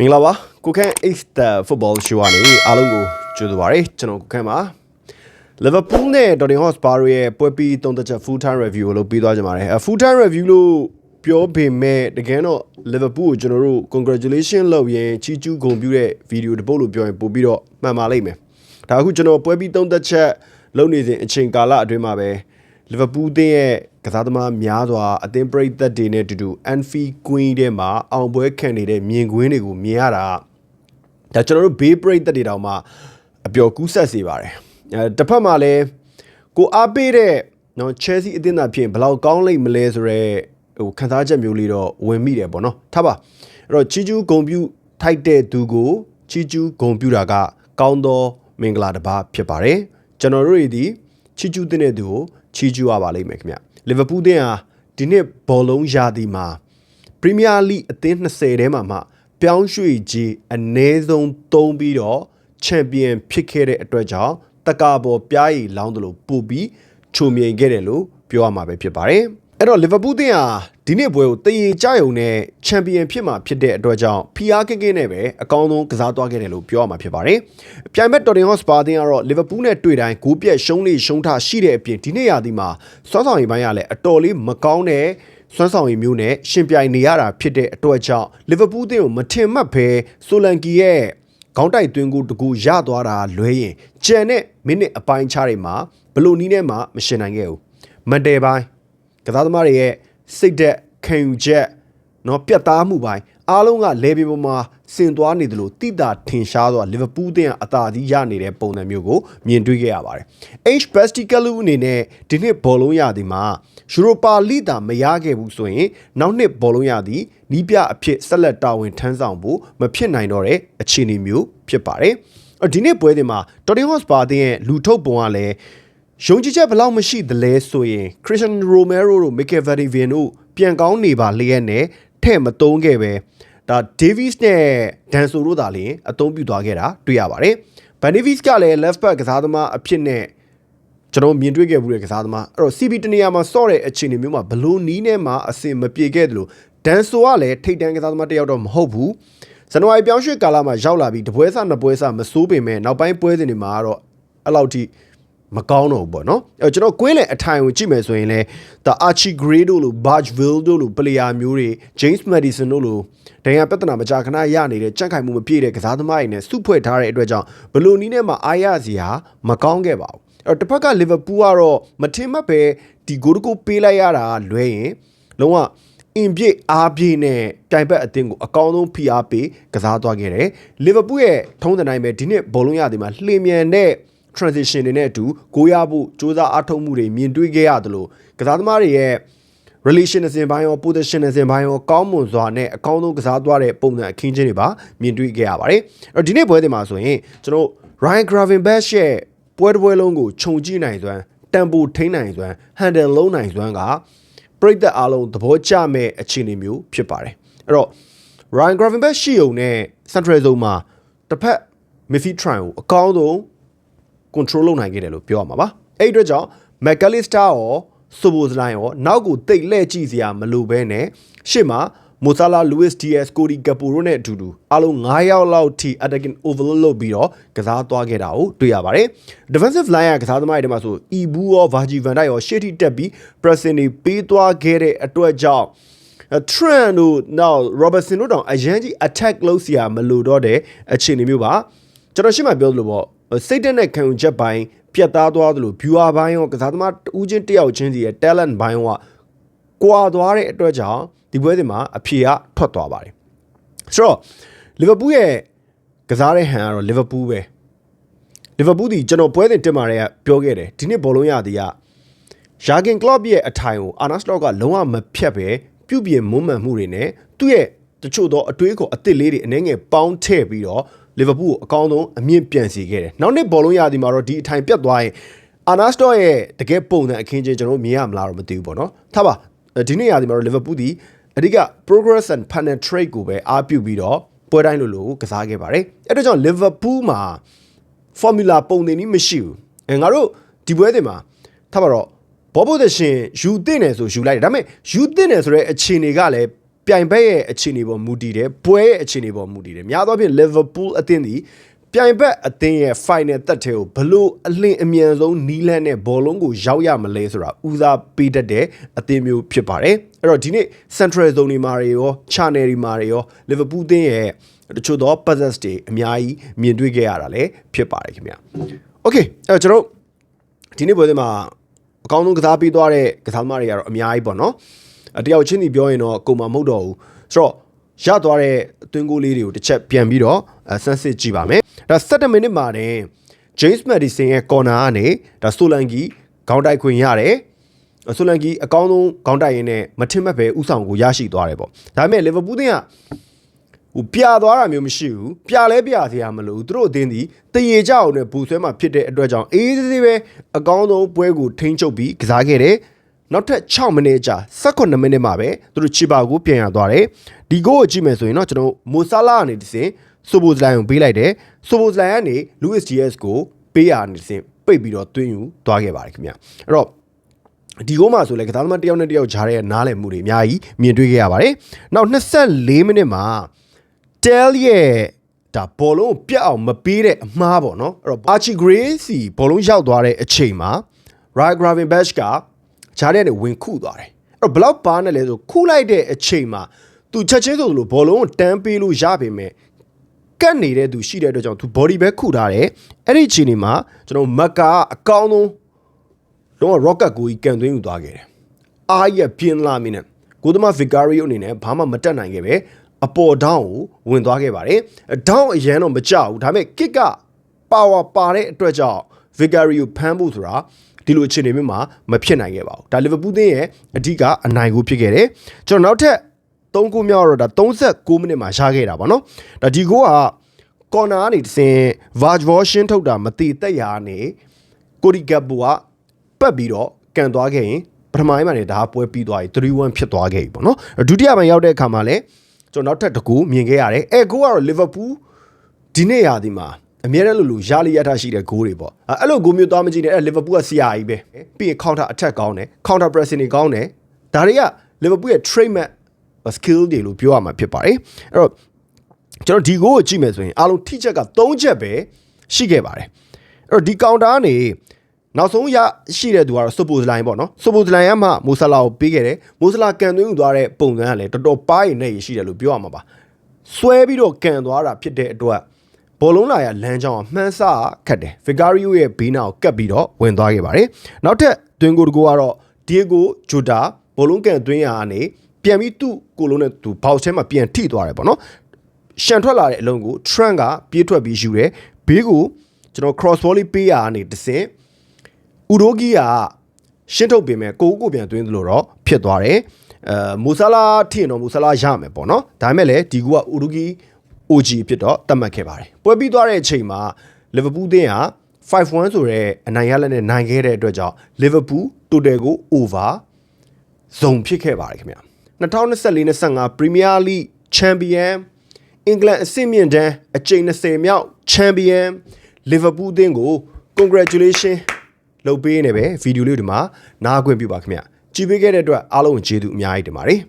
မင်္ဂလာပါကိုခန့် Ace the Football Show ကနေအားလုံးကိုကြိုဆိုပါရစေကျွန်တော်ကိုခန့်ပါ Liverpool နဲ့ Tottenham Hotspur ရဲ့ပွဲပြီးသုံးသက်ချက် full time review ကိုလုပ်ပြီးသွားကြပါတယ်အဲ full time review လို့ပြောပေမဲ့တကယ်တော့ Liverpool ကိုကျွန်တော်တို့ congratulation လုပ်ရင်ချီးကျူးဂုဏ်ပြုတဲ့ video တစ်ပုတ်လို့ပြောရင်ပို့ပြီးတော့မှန်ပါလိမ့်မယ်ဒါအခုကျွန်တော်ပွဲပြီးသုံးသက်ချက်လုပ်နေစဉ်အချိန်ကာလအတွင်းမှာပဲ လီဗာပူးသင်းရဲ့ကစားသမားများစွာအသင်းပရိသတ်တွေနဲ့အတူတူ Anfield Queen ထဲမှာအောင်ပွဲခံနေတဲ့မြင်ကွင်းတွေကိုမြင်ရတာဒါကျွန်တော်တို့ဘေးပရိသတ်တွေတောင်မှအပျော်ကူးဆက်စေပါတယ်အဲတစ်ဖက်မှာလည်းကိုအားပေးတဲ့နော် Chelsea အသင်းသားဖြစ်ရင်ဘယ်လောက်ကောင်းလိမ့်မလဲဆိုတော့ဟိုခံစားချက်မျိုးလေးတော့ဝင်မိတယ်ပေါ့နော်ထားပါအဲ့တော့ချီကျူးဂုံပြူထိုက်တဲ့သူကိုချီကျူးဂုံပြူတာက ကောင်းသောမင်္ဂလာတစ်ပါးဖြစ်ပါတယ်ကျွန်တော်တို့တွေဒီချီကျူးတဲ့သူကို ချီကျူးရပါလိမ့်မယ်ခင်ဗျလီဗာပူးတင်းဟာဒီနှစ်ဘောလုံးရာသီမှာပရီးမီးယားလိအသင်း20ထဲမှာမှပြောင်းရွှေ့ကြီးအနည်းဆုံး3ပြီးတော့ချန်ပီယံဖြစ်ခဲ့တဲ့အတွက်ကြောင့်တကာပေါ်ပြားရည်လောင်းတယ်လို့ပို့ပြီးချုံမြိန်ခဲ့တယ်လို့ပြောရမှာပဲဖြစ်ပါတယ် အဲ့တော့လီဗာပူးတင်းဟာဒီနှစ်ပွဲကိုတရေကြယုံနဲ့ချန်ပီယံဖြစ်မှာဖြစ်တဲ့အတွက်ကြောင့်ဖီအားကင်းကင်းနဲ့ပဲအကောင်းဆုံးကစားသွားခဲ့တယ်လို့ပြောရမှာဖြစ်ပါတယ်။ပြိုင်ဘက်တော်တင်ဟော့စပါတင်းကတော့လီဗာပူးနဲ့တွေ့တိုင်းဂိုးပြက်ရှုံးလေးရှုံးထရှိတဲ့အပြင်ဒီနေ့ရာသီမှာစွမ်းဆောင်ရည်ပိုင်းကလည်းအတော်လေးမကောင်းတဲ့စွမ်းဆောင်ရည်မျိုးနဲ့ရှင်ပြိုင်နေရတာဖြစ်တဲ့အတွက်ကြောင့်လီဗာပူးတင်းကိုမထင်မှတ်ဘဲဆိုလန်ကီရဲ့ခေါင်းတိုက်သွင်းကိုတကူရသွားတာလွဲရင်ကြံတဲ့မိနစ်အပိုင်းခြားတွေမှာဘလို့နီးနဲ့မှမရှင်နိုင်ခဲ့ဘူးမန်တယ်ပိုင်း ကစားသမားတွေရဲ့စိတ်သက်ခံယူချက်နော်ပြတ်သားမှုပိုင်းအားလုံးကလေဗီပေါ်မှာဆင်သွားနေတယ်လို့တိတာထင်ရှားစွာလီဗာပူးတင်အသာကြီးရနေတဲ့ပုံစံမျိုးကိုမြင်တွေ့ခဲ့ရပါတယ်။ H Basticalu အနေနဲ့ဒီနှစ်ဘောလုံးရာသီမှာယူရိုပါလိတာမရခဲ့ဘူးဆိုရင်နောက်နှစ်ဘောလုံးရာသီနီးပြအဖြစ်ဆက်လက်တာဝန်ထမ်းဆောင်ဖို့မဖြစ်နိုင်တော့တဲ့အခြေအနေမျိုးဖြစ်ပါတယ်။ဒီနေ့ပွဲတင်မှာ Tottenham Hotspur ရဲ့လူထုတ်ပုံကလည်း ယုံကြည်ချက်ဘယ်လောက်မရှိသလဲဆိုရင် Christian Romero တို့ Mikel Varane တို့ပြန်ကောင်းနေပါလျက်နဲ့ထဲ့မတုံးခဲ့ပဲဒါ Davies နဲ့ Danso တို့သာလျှင်အသုံးပြုသွားခဲ့တာတွေ့ရပါတယ်။ Van Davies ကလည်း left back ကစားသမားအဖြစ်နဲ့ကျွန်တော်မြင်တွေ့ခဲ့မှုတဲ့ကစားသမားအဲ့တော့ CB တနေရာမှာစော့တဲ့အခြေအနေမျိုးမှာဘလို့နီးနဲ့မှအစင်မပြေခဲ့တယ်လို့ဒန်ဆိုကလည်းထိတ်တန်းကစားသမားတစ်ယောက်တော့မဟုတ်ဘူးဇန်နဝါရီပြောင်းရွှေ့ကာလမှာရောက်လာပြီးတပွဲစနှစ်ပွဲစမစိုးပေမဲ့နောက်ပိုင်းပွဲစဉ်တွေမှာတော့အဲ့လောက်ထိ မကောင်းတော့ဘူးပေါ့နော်အဲကျွန်တော်ကွင်းလေအထိုင်ကိုကြည့်မယ်ဆိုရင်လဲဒါ Archie Gray တို့လို Bargeville တို့လိုပလေယာမျိုးတွေ James Madison တို့လိုဒဏ်ရာပြဿနာမကြာခဏရနေတဲ့ကြန့်ခိုင်မှုမပြည့်တဲ့ကစားသမားတွေနဲ့စုဖွဲ့ထားတဲ့အတွက်ကြောင့်ဘလိုနီးနဲ့မှအားရစရာမကောင်းခဲ့ပါဘူးအဲ့တော့တစ်ဖက်ကလီဗာပူးကတော့မထင်မှတ်ပဲဒီဂိုးတကူပေးလိုက်ရတာလွဲရင်လုံးဝအင်ပြည့်အားပြည့်နဲ့ပြိုင်ဘက်အသင်းကိုအကောင်းဆုံးဖိအားပေးကစားသွားခဲ့တယ်လီဗာပူးရဲ့ထုံးတဲ့နိုင်ပဲဒီနှစ်ဘောလုံးရသည်မှာလှည့်မြန်တဲ့ transition တွေနဲ့အတူကိုရဖို့စ조사အားထုတ်မှုတွေမြင်တွေ့ခဲ့ရတယ်လို့ကစားသမားတွေရဲ့ relation အစဉ်ပိုင်းရော position အစဉ်ပိုင်းရောကောင်းမွန်စွာနဲ့အကောင်းဆုံးကစားသွားတဲ့ပုံစံအခင်းချင်းတွေပါမြင်တွေ့ခဲ့ရပါတယ်အဲ့တော့ဒီနေ့ပွဲတွေမှာဆိုရင်ကျွန်တော် Ryan Gravenberch ရဲ့ပွဲတစ်ပွဲလုံးကိုခြုံကြည့်နိုင်စွမ်းတန်ပိုထိန်းနိုင်စွမ်း handle လုံးနိုင်စွမ်းကပြိသက်အားလုံးသဘောကျမဲ့အခြေအနေမျိုးဖြစ်ပါတယ်အဲ့တော့ Ryan Gravenberch ရှိုံနဲ့ Central Zone မှာတစ်ဖက် midfield try ကိုအကောင်းဆုံး control လုပ်နိုင်ခဲ့တယ်လို့ပြောရမှာပါအဲ့ဒီအတွက်ကြောင့် McAllister ရောဆိုဘိုစလိုင်းရောနောက်ကိုတိတ်လှဲ့ကြည့်စရာမလိုဘဲနဲ့ရှေ့မှာမိုဆာလာလူးစ်ဒီအက်စ်ကိုဒီကပူရိုနဲ့အတူတူအားလုံး9ယောက်လောက်ထိ attacking overload လုပ်ပြီးတော့ကစားသွားခဲ့တာကိုတွေ့ရပါတယ် defensive line ကကစားသမားတွေမှာဆိုအီဘူးရော Virgil van Dijk ရောရှေ့ထိတက်ပြီး pressing တွေပေးသွားခဲ့တဲ့အတွက်ကြောင့် trend တို့ now robertson တို့တောင်အရန်ကြီး attack လုပ်စရာမလိုတော့တဲ့အခြေအနေမျိုးပါကျွန်တော်ရှေ့မှာပြောသလိုပေါ့ စိတ်တက်တဲ့ခံယူချက်ပိုင်းပြတ်သားသွားသလို viewer ဘိုင်းရောကစားသမားတူးချင်းတယောက်ချင်းစီရဲ့ talent ဘိုင်းကကွာသွားတဲ့အတွက်ကြောင့်ဒီပွဲစဉ်မှာအဖြေကထွက်သွားပါတယ်ဆိုတော့လီဗာပူးရဲ့ကစားတဲ့ဟန်ကတော့လီဗာပူးပဲလီဗာပူးဒီကျွန်တော်ပွဲစဉ်တက်มาတဲ့ကပြောခဲ့တယ်ဒီနှစ်ဘောလုံးရသည်ကယာဂင်ကလော့ရဲ့အထိုင်ကိုအာနာစလော့ကလုံးဝမဖြတ်ပဲပြုပြင်မွမ်းမံမှုတွေနဲ့သူ့ရဲ့တချို့သောအတွေးခေါ်အစ်စ်လေးတွေအနေငယ်ပေါင်းထည့်ပြီးတော့ လီဗာပူးကိုအကောင်းဆုံးအမြင့်ပြန်စီခဲ့တယ်။နောက်နှစ်ဘောလုံးရသည်မှာတော့ဒီအထိုင်ပြတ်သွားရင်အာနာစတော့ရဲ့တကယ်ပုံစံအခင်းချင်းကျွန်တော်မြင်ရမလားတော့မသိဘူးပေါ့နော်။ထားပါဒီနေ့ရသည်မှာတော့လီဗာပူးဒီအဓိက progress and penetrate ကိုပဲအားပြုပြီးတော့ပွဲတိုင်းလိုလိုကစားခဲ့ပါတယ်။အဲ့ဒါကြောင့်လီဗာပူးမှာ formula ပုံသင်နည်းမရှိဘူး။အဲငါတို့ဒီပွဲတွေမှာထားပါတော့ဘောပိုသရှင်ယူတင်တယ်ဆိုယူလိုက်တယ်ဒါပေမဲ့ယူတင်တယ်ဆိုတဲ့အခြေအနေကလည်း ပြိုင်ဘက်ရဲ့အခြေအနေပေါ်မူတည်တယ်ပွဲရဲ့အခြေအနေပေါ်မူတည်တယ်များသောအားဖြင့် Liverpool အသင်းဒီပြိုင်ဘက်အသင်းရဲ့ final တက်တဲ့ကိုဘလို့အလင်းအမြန်ဆုံးနီးလန်းနဲ့ဘောလုံးကိုရောက်ရမလဲဆိုတာဦးစားပေးတတ်တဲ့အသင်းမျိုးဖြစ်ပါတယ်အဲ့တော့ဒီနေ့ Central Zone ဒီမှာတွေရော Channel ဒီမှာတွေရော Liverpool အသင်းရဲ့တချို့သော puzzles တွေအများကြီးမြင်တွေ့ခဲ့ရတာလည်းဖြစ်ပါတယ်ခင်ဗျာ Okay အဲ့တော့ကျွန်တော်တို့ဒီနေ့ပွဲစဉ်မှာအကောင်းဆုံးကစားပေးသွားတဲ့ကစားသမားတွေကတော့အများကြီးပေါ့နော်အ တယောက်ချင်းစီပြောရင်တော့ကုန်မှာမဟုတ်တော့ဘူးဆိုတော့ရသွားတဲ့အသွင်းကိုလေးတွေကိုတစ်ချက်ပြန်ပြီးတော့ဆန်းစစ်ကြည့်ပါမယ်ဒါ17မိနစ်မှာတင် James Madison ရဲ့ corner ကနေဒါဆိုလန်ကီခေါင်းတိုက်ခွင့်ရတယ်ဆိုလန်ကီအကောင်းဆုံးခေါင်းတိုက်ရင်းနဲ့မထင်မဲ့ပဲဥဆောင်ကိုရရှိသွားတယ်ပေါ့ဒါပေမဲ့ Liverpool တင်ကဟိုပြသွားတာမျိုးမရှိဘူးပြလဲပြစရာမလိုဘူးသူတို့အသင်းဒီတရေကြအောင်နဲ့ဘူဆွဲမှာဖြစ်တဲ့အတွက်ကြောင့်အေးသေးသေးပဲအကောင်းဆုံးပွဲကိုထိန်းချုပ်ပြီးကစားခဲ့တယ် နောက်ထပ်6မိနစ်ကြာ18မိနစ်မှာပဲသူတို့ချီပါကိုပြန်ရသွားတယ်ဒီဂိုးကိုကြည့်မယ်ဆိုရင်တော့ကျွန်တော်မိုဆာလာကနေတစ်စင်ဆိုဘိုဇလိုင်ကိုပေးလိုက်တယ်ဆိုဘိုဇလိုင်ကနေလူးစ်ဂျီအက်စ်ကိုပေးရနေတစ်စင်ပိတ်ပြီးတော့တွင်းယူသွားခဲ့ပါတယ်ခင်ဗျအဲ့တော့ဒီကုန်းမှာဆိုလဲကစားသမားတစ်ယောက်နဲ့တစ်ယောက်ဂျားတဲ့နားလည်မှုတွေအများကြီးမြင်တွေ့ခဲ့ရပါတယ်။နောက်24မိနစ်မှာ Tel ရဲ့ဒါဘောလုံးကိုပြတ်အောင်မပေးတဲ့အမှားပေါ့နော်။အဲ့တော့ Archie Gray စီဘောလုံးရောက်သွားတဲ့အချိန်မှာ Ryan Gravenberch က ဂျားတဲ့နဲ့ဝင်ခုသွားတယ်။အဲ့တော့ဘလောက်ပါနဲ့လဲဆိုခုလိုက်တဲ့အချိန်မှာသူချက်ချင်းဆိုလို့ဘောလုံးကိုတန်းပေးလို့ရပေမဲ့ကတ်နေတဲ့သူရှိတဲ့အတွက်ကြောင့်သူ body ပဲခုထားတယ်အဲ့ဒီအချိန်ဒီမှာကျွန်တော်မက်ကာအကောင်းဆုံးတော့ rocket ကိုကြီးကန်သွင်းယူသွားခဲ့တယ်အားရပြင်းလာမင်းနဲ့ကိုသမ Vicario အနေနဲ့ဘာမှမတက်နိုင်ခဲ့ပဲအပေါ်ဒေါင်းကိုဝင်သွားခဲ့ပါတယ်ဒေါင်းအရန်တော့မကြောက်ဘူးဒါပေမဲ့ kick က power ပါတဲ့အတွက်ကြောင့် Vicario ဖမ်းဖို့ဆိုတာဒီလိုအခြေအနေမျိုးမှာမဖြစ်နိုင်ခဲ့ပါဘူးဒါ Liverpool သင်းရဲ့အဓိကအနိုင်ကိုဖြစ်ခဲ့တယ်ကျွန်တော်နောက်ထပ်3ခုမြောက်တော့ဒါ39မိနစ်မှာရှားခဲ့တာပေါ့နော်ဒါဒီကိုကကော်နာကနေတစ်စင် Verge Washing ထုတ်တာမတိတက်ရာနေကိုရီကပ်ဘူကပတ်ပြီးတော့ကန်သွားခဲ့ရင်ပထမပိုင်းမှာနေဒါပွဲပြီးသွားပြီ3-1ဖြစ်သွားခဲ့ပြီပေါ့နော်ဒုတိယပိုင်းရောက်တဲ့အခါမှာလည်းကျွန်တော်နောက်ထပ်တစ်ကူမြင်ခဲ့ရတယ်အဲကိုကတော့ Liverpool ဒီနေ့ရာဒီမှာ အများနဲ့လို့လို့ရာလီရထားရှိတဲ့ဂိုးတွေပေါ့အဲ့လိုဂိုးမျိုးသွားမကြည့်နဲ့အဲ့လီဗာပူးကဆရာကြီးပဲပြီးရင် counter attack ကောင်းတယ် counter pressing တွေကောင်းတယ်ဒါတွေကလီဗာပူးရဲ့ trademark skill တွေလို့ပြောရမှာဖြစ်ပါတယ်အဲ့တော့ကျွန်တော်ဒီဂိုးကိုကြည့်မယ်ဆိုရင်အားလုံးထိချက်က3ချက်ပဲရှိခဲ့ပါတယ်အဲ့တော့ဒီ counter ကနေနောက်ဆုံးရရှိတဲ့သူကတော့ suppose line ပေါ့နော် suppose line ကမှမိုဆလာကိုပေးခဲ့တယ်မိုဆလာကန်သွင်းယူသွားတဲ့ပုံစံကလည်းတော်တော်ပါးရင်နဲ့ရရှိတယ်လို့ပြောရမှာပါဆွဲပြီးတော့ကန်သွားတာဖြစ်တဲ့အတွက် ဘောလုံးလာရလမ်းကြောင်းကမှန်းဆခတ်တယ် Vicario ရဲ့ဘေးနာကိုကတ်ပြီးတော့ဝင်သွားခဲ့ပါတယ်နောက်ထပ်တွင်ကိုတကူကတော့ Diego Jota ဘောလုံးကန်သွင်းရာကနေပြန်ပြီးသူ့ကိုလုံးနဲ့သူဘောက်ထဲမှာပြန်ထိသွားတယ်ပေါ့နော်ရှန်ထွက်လာတဲ့အလုံးကို Trent ကပြေးထွက်ပြီးယူတယ်ဘေးကိုကျွန်တော် cross volley ပေးရာကနေတစ်စင်ဥရိုဂီကရှင်းထုတ်ပြင်မဲ့ကိုကိုပြန်သွင်းသလိုတော့ဖြစ်သွားတယ်အဲမူဆာလာထင်တော့မူဆာလာရမယ်ပေါ့နော်ဒါပေမဲ့လည်းဒီကူကဥရိုဂီ OG ဖြစ်တော့တတ်မှတ်ခဲ့ပါတယ်ပွဲပြီးသွားတဲ့အချိန်မှာလီဗာပူးသင်းဟာ5-1ဆိုတဲ့အနိုင်ရလက်နဲ့နိုင်ခဲ့တဲ့အတွက်ကြောင့်လီဗာပူးတိုတယ်ကို over ဇုံဖြစ်ခဲ့ပါတယ်ခင်ဗျာ2024-25 Premier League Champion အင်္ဂလန်အဆင့်မြင့်တန်းအကြိမ်20မြောက် Champion လီဗာပူးသင်းကို congratulation လုပ်ပေးနေပဲဗီဒီယိုလေးဒီမှာနားခွင့်ပြုပါခင်ဗျာကြည့်ပေးခဲ့တဲ့အတွက်အားလုံးကျေးဇူးအများကြီးတင်ပါတယ်